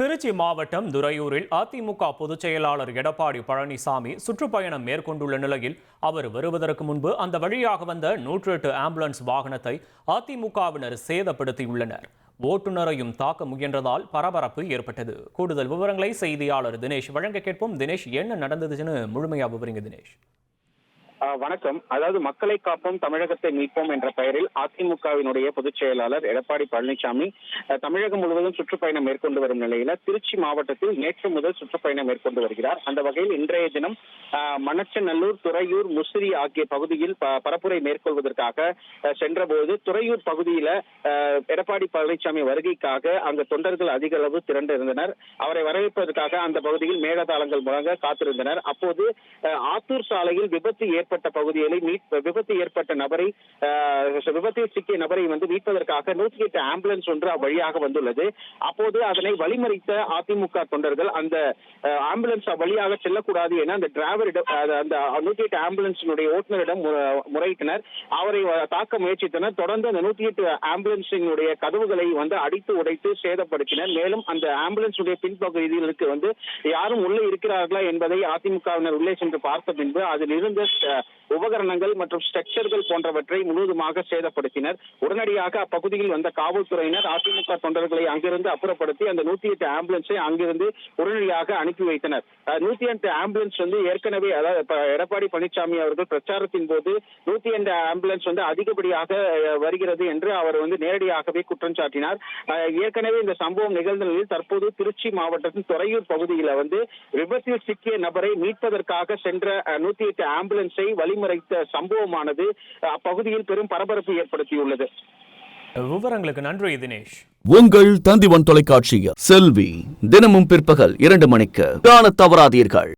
திருச்சி மாவட்டம் துறையூரில் அதிமுக பொதுச் செயலாளர் எடப்பாடி பழனிசாமி சுற்றுப்பயணம் மேற்கொண்டுள்ள நிலையில் அவர் வருவதற்கு முன்பு அந்த வழியாக வந்த நூற்று எட்டு ஆம்புலன்ஸ் வாகனத்தை அதிமுகவினர் சேதப்படுத்தியுள்ளனர். ஓட்டுநரையும் தாக்க முயன்றதால் பரபரப்பு ஏற்பட்டது. கூடுதல் விவரங்களை செய்தியாளர் தினேஷ். வழங்க கேட்போம். தினேஷ் என்ன நடந்ததுன்னு முழுமையாக விவரிங்க தினேஷ். வணக்கம். அதாவது மக்களை காப்போம் தமிழகத்தை மீட்போம் என்ற பெயரில் அதிமுகவினுடைய பொதுச் செயலாளர் எடப்பாடி பழனிசாமி தமிழகம் முழுவதும் சுற்றுப்பயணம் மேற்கொண்டு வரும் நிலையில திருச்சி மாவட்டத்தில் நேற்று முதல் சுற்றுப்பயணம் மேற்கொண்டு வருகிறார். அந்த வகையில் இன்றைய தினம் ஆஹ் மணச்சநல்லூர் துறையூர் முசிறி ஆகிய பகுதியில் ப- பரப்புரை மேற்கொள்வதற்காக சென்றபோது துறையூர் பகுதியில எடப்பாடி பழனிசாமி வருகைக்காக அங்கு தொண்டர்கள் அதிக அளவு திரண்டு இருந்தனர் அவரை வரவேற்பதற்காக அந்த பகுதியில் மேலதாளங்கள் முழங்க காத்திருந்தனர். அப்போது ஆஹ் ஆத்தூர் சாலையில் விபத்து ஏற்பட்ட பகுதிகளை விபத்து ஏற்பட்ட நபரை விபத்தில் சிக்கிய நபரை வந்து மீட்பதற்காக நூற்றி எட்டு ஆம்புலன்ஸ் ஒன்று அவ்வழியாக வந்துள்ளது. அப்போது அதனை வழிமறித்த அதிமுக தொண்டர்கள் அந்த ஆம்புலன்ஸ் அவ்வழியாக செல்லக்கூடாது என அந்த டிராவரிடம் அது- அந்த நூற்றி எட்டு ஆம்புலன்ஸினுடைய ஓட்டுநரிடம் முறையிட்டனர். அவரை தாக்க முயற்சித்தனர். தொடர்ந்து அந்த நூற்றி எட்டு ஆம்புலன்ஸினுடைய கதவுகளை வந்து அடித்து உடைத்து சேதப்படுத்தினர். மேலும் அந்த ஆம்புலன்ஸுடைய பின்பகுதிகளுக்கு வந்து யாரும் உள்ளே இருக்கிறார்களா என்பதை அதிமுகவினர் உள்ளே சென்று பார்த்த பின்பு அதில் இருந்த உபகரணங்கள் மற்றும் ஸ்ட்ரக்சர்கள் போன்றவற்றை முழுவதுமாக சேதப்படுத்தினர். உடனடியாக அப்பகுதியில் வந்த காவல்துறையினர் அதிமுக தொண்டர்களை அங்கிருந்து அப்புறப்படுத்தி அந்த நூத்தி எட்டு ஆம்புலன்ஸை அங்கிருந்து உடனடியாக அனுப்பி வைத்தனர். நூத்தி எட்டு ஆம்புலன்ஸ் வந்து ஏற்கனவே அதாவது எடப்பாடி பழனிசாமி அவர்கள் பிரச்சாரத்தின் போது நூத்தி எட்டு ஆம்புலன்ஸ் வந்து அதிகப்படியாக வருகிறது என்று அவர் வந்து நேரடியாகவே குற்றம் சாட்டினார். ஏற்கனவே இந்த சம்பவம் நிகழ்ந்த நிலையில் தற்போது திருச்சி மாவட்டத்தின் துறையூர் பகுதியில் வந்து விபத்தில் சிக்கிய நபரை மீட்பதற்காக சென்ற நூத்தி எட்டு ஆம்புலன்ஸை வழிமறைத்த சம்பவமானது அப்பகுதியில் பெரும் பரபரப்பு ஏற்படுத்தியுள்ளது. விவரங்களுக்கு நன்றி தினேஷ். உங்கள் தந்திவன் தொலைக்காட்சியில் செல்வி. தினமும் பிற்பகல் இரண்டு மணிக்கு. காணத் தவறாதீர்கள்.